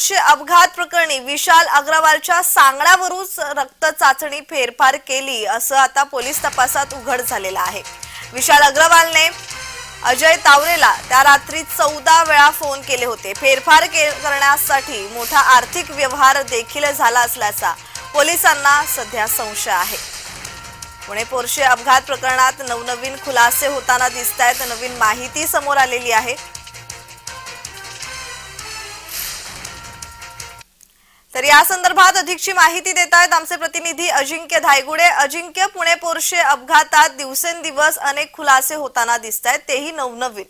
Porsche अपघात प्रकरणी विशाल अग्रवालच्या सांगण्यावरूनच रक्त चाचणी फेरफार केली असं आता पोलीस तपासात उघड झालेलं आहे. विशाल अग्रवालने अजय तावरेला त्या रात्री चौदा वेळा फोन केले होते. फेरफार के- करण्यासाठी मोठा आर्थिक व्यवहार देखील झाला असल्याचा पोलिसांना सध्या संशय आहे. पुणे पोरशे अपघात प्रकरणात नवनवीन खुलासे होताना दिसत आहेत नवीन माहिती समोर आलेली आहे. तर या संदर्भात अधिकची माहिती देत आहेत आमचे प्रतिनिधी अजिंक्य धायगुडे. अजिंक्य पुणे पोरशे अपघातात दिवसेंदिवस अनेक खुलासे होताना दिसत आहेत तेही नवनवीन.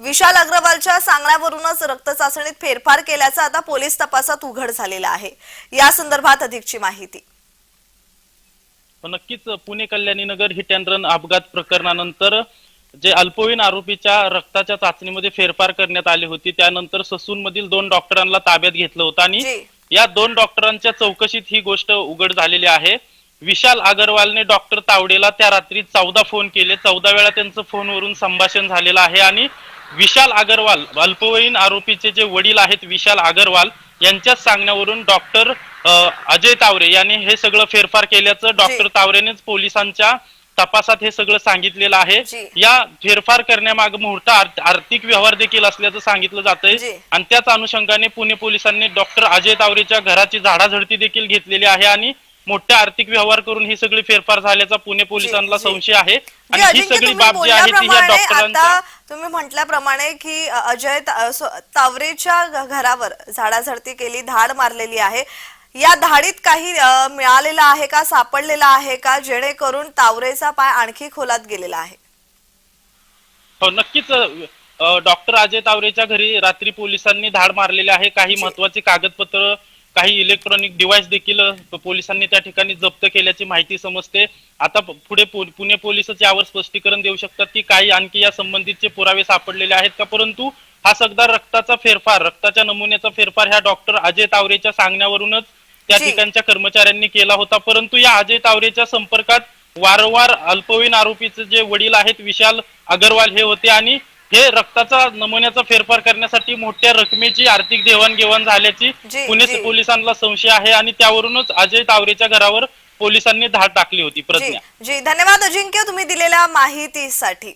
विशाल अग्रवालच्या सांगण्यावरूनच रक्त चाचणीत फेरफार केल्याचं आता पोलीस तपासात उघड झालेलं आहे. या संदर्भात अधिकची माहिती. नक्कीच Pune Kalyani Nagar hit and run अपघात प्रकरणानंतर जे अल्पवयीन आरोपीच्या रक्ताच्या चाचणीमध्ये फेरफार करण्यात आली होती त्यानंतर ससून मधील दोन डॉक्टरांना ताब्यात घेतलं होतं आणि या दोन डॉक्टरांच्या चौकशीत ही गोष्ट उघड झालेली आहे. विशाल अगरवालने डॉक्टर तावडेला त्या रात्री चौदा फोन केले. चौदा वेळा त्यांचं फोनवरून संभाषण झालेलं आहे आणि विशाल अगरवाल अल्पवयीन आरोपीचे जे वडील आहेत विशाल अगरवाल यांच्याच सांगण्यावरून डॉक्टर अजय तावरे यांनी हे सगळं फेरफार केल्याचं डॉक्टर तावरेनेच पोलिसांच्या तपासात हे सगळं सांगितलेलं आहे. या फेरफार करण्यामागे मुहूर्त आर्थ- आर्थिक व्यवहार देखील असल्याचं सांगितलं जातंय जी. आणि त्याच अनुषंगाने पुणे पोलिसांनी डॉक्टर अजय तावरेच्या घराची झाडाझडती देखील घेतलेली आहे आणि मोठ्या आर्थिक व्यवहार करून ही सगळी फेरफार झाल्याचा पुणे पोलिसांना. संशय आहे आणि ही सगळी बाब जी आहे ती डॉक्टरांच्या आता तुम्ही म्हटल्याप्रमाणे की अजय तावरेच्या घरावर झाडाझडती केली धाड मारलेली आहे या धाडीत काही मिळालेलं आहे का सापडलेलं आहे का जेणेकरून तावरेचा पाय आणखी खोलात गेलेला आहे? हो नक्कीच डॉक्टर अजय तावरेच्या घरी रात्री पोलिसांनी धाड मारलेले आहे. काही. महत्त्वाचे कागदपत्र काही इलेक्ट्रॉनिक डिव्हाइस देखील पोलिसांनी त्या ठिकाणी जप्त केल्याची माहिती समजते. आता पुढे पुणे पोलीसच यावर स्पष्टीकरण देऊ शकतात की काही आणखी या संबंधितचे पुरावे सापडलेले आहेत का? परंतु हा सगळा रक्ताचा फेरफार रक्ताच्या नमुन्याचा फेरफार ह्या डॉक्टर अजय तावरेच्या सांगण्यावरूनच त्या जी. ठिकाणच्या कर्मचाऱ्यांनी केला होता परंतु या अजय तावरेच्या संपर्कात वारंवार अल्पवयीन आरोपीचे जे वडील आहेत विशाल अगरवाल हे होते आणि हे रक्ताचा नमुन्याचा फेरफार करण्यासाठी मोठ्या रकमेची आर्थिक देवाणघेवाण झाल्याची जी, पुणे जी. पोलिसांना संशय आहे आणि त्यावरूनच अजय तावरेच्या घरावर पोलिसांनी धाड टाकली होती जी प्रज्ञा जी धन्यवाद अजिंक्य तुम्ही दिलेल्या माहितीसाठी